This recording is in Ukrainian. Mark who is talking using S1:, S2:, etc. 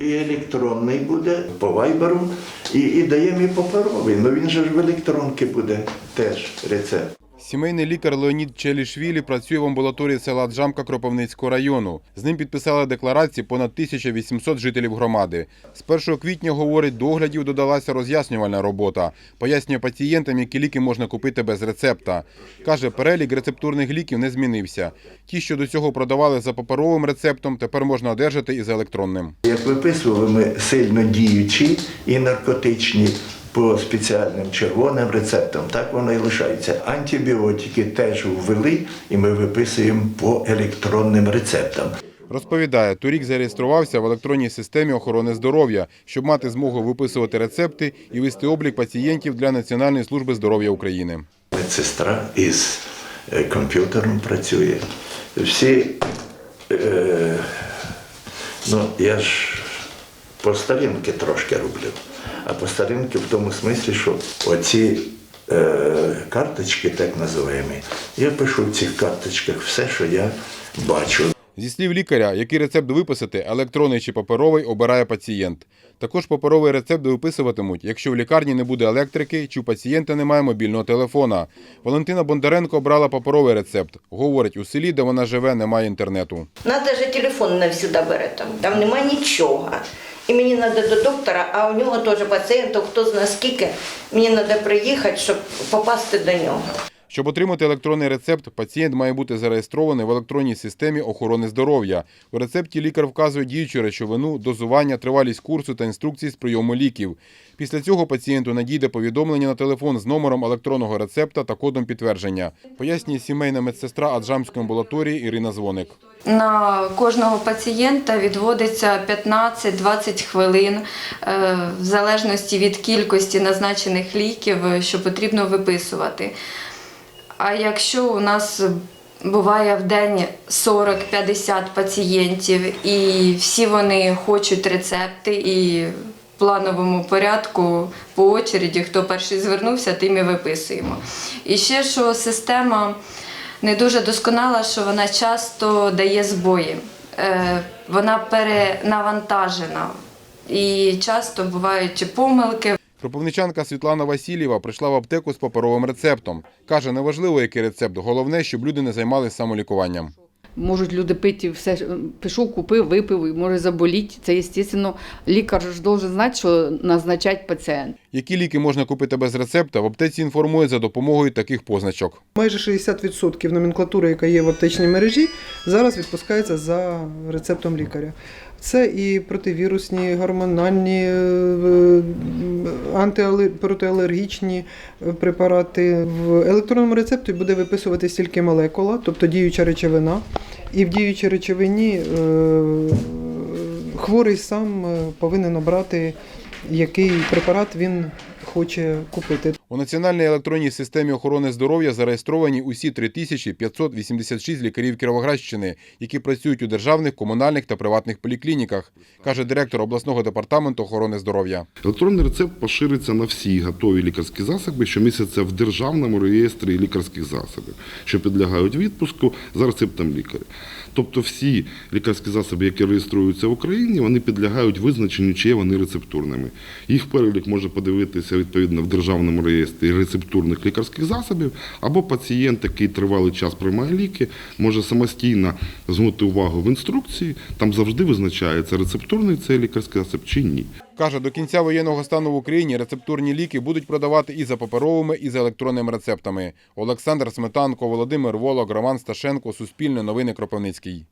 S1: І електронний буде по вайберу, і, і даємо і паперовий. Ну він же ж в електронки буде теж рецепт.
S2: Сімейний лікар Леонід Челішвілі працює в амбулаторії села Джамка Кропивницького району. З ним підписали декларації понад 1800 жителів громади. З 1 квітня, говорить, до оглядів додалася роз'яснювальна робота. Пояснює пацієнтам, які ліки можна купити без рецепта. Каже, перелік рецептурних ліків не змінився. Ті, що до цього продавали за паперовим рецептом, тепер можна одержати і за електронним.
S1: Як виписували ми сильно діючі і наркотичні по спеціальним червоним рецептам, так воно і лишається. Антибіотики теж ввели, і ми виписуємо по електронним рецептам.
S2: Розповідає, торік зареєструвався в електронній системі охорони здоров'я, щоб мати змогу виписувати рецепти і вести облік пацієнтів для Національної служби здоров'я України.
S1: Медсестра із е, комп'ютером працює. Всі, е, ну, я ж по старинки трошки роблю. А по старинки в тому смислі, що оці е, карточки, так називаємо, я пишу в цих карточках все, що я бачу.
S2: Зі слів лікаря, який рецепт виписати, електронний чи паперовий, обирає пацієнт. Також паперовий рецепт виписуватимуть, якщо в лікарні не буде електрики чи у пацієнта немає мобільного телефона. Валентина Бондаренко обрала паперовий рецепт. Говорить, у селі, де вона живе, немає інтернету.
S3: Нас навіть телефон не завжди бере там, там нема нічого. І мені треба до доктора, а у нього теж пацієнтів, хто знає скільки, мені треба приїхати, щоб попасти до нього.
S2: Щоб отримати електронний рецепт, пацієнт має бути зареєстрований в електронній системі охорони здоров'я. У рецепті лікар вказує діючу речовину, дозування, тривалість курсу та інструкції з прийому ліків. Після цього пацієнту надійде повідомлення на телефон з номером електронного рецепта та кодом підтвердження. Пояснює сімейна медсестра Аджамської амбулаторії Ірина Дзвоник.
S4: На кожного пацієнта відводиться 15-20 хвилин е, в залежності від кількості назначених ліків, е, що потрібно виписувати. А якщо у нас буває в день 40-50 пацієнтів, і всі вони хочуть рецепти, і в плановому порядку по очереді, хто перший звернувся, тим і виписуємо. І ще що система не дуже досконала, що вона часто дає збої. Е, Вона перенавантажена. І часто бувають помилки.
S2: Кропивничанка Світлана Васильєва прийшла в аптеку з паперовим рецептом. Каже, неважливо, який рецепт, головне, щоб люди не займалися самолікуванням.
S5: Можуть люди пити все, ж- пішов, купив, випив і може заболіти. Це, звісно, лікар ж должен знати, що назначати пацієнт.
S2: Які ліки можна купити без рецепта, в аптеці інформують за допомогою таких позначок.
S6: Майже 60% номенклатури, яка є в аптечній мережі, зараз відпускається за рецептом лікаря. Це і противірусні, гормональні, е, антиалер- протиалергічні е, препарати. В електронному рецепті буде виписуватись тільки молекула, тобто діюча речовина. І в діючій речовині е, хворий сам е, повинен обрати, який препарат він хоче купити.
S2: У Національній електронній системі охорони здоров'я зареєстровані усі 3586 лікарів Кіровоградщини, які працюють у державних, комунальних та приватних поліклініках, каже директор обласного департаменту охорони здоров'я.
S7: Електронний рецепт пошириться на всі готові лікарські засоби, що містяться в державному реєстрі лікарських засобів, що підлягають відпуску за рецептом лікаря. Тобто всі лікарські засоби, які реєструються в Україні, вони підлягають визначенню, чи є вони рецептурними. Їх перелік може подивитися відповідно в державному реєстрі рецептурних лікарських засобів, або пацієнт, який тривалий час приймає ліки, може самостійно звернути увагу в інструкції. Там завжди визначається рецептурний цей лікарський засіб чи ні.
S2: Каже, до кінця воєнного стану в Україні рецептурні ліки будуть продавати і за паперовими, і за електронними рецептами. Олександр Сметанко, Володимир Волок, Роман Сташенко, Суспільне новини Кропивницький.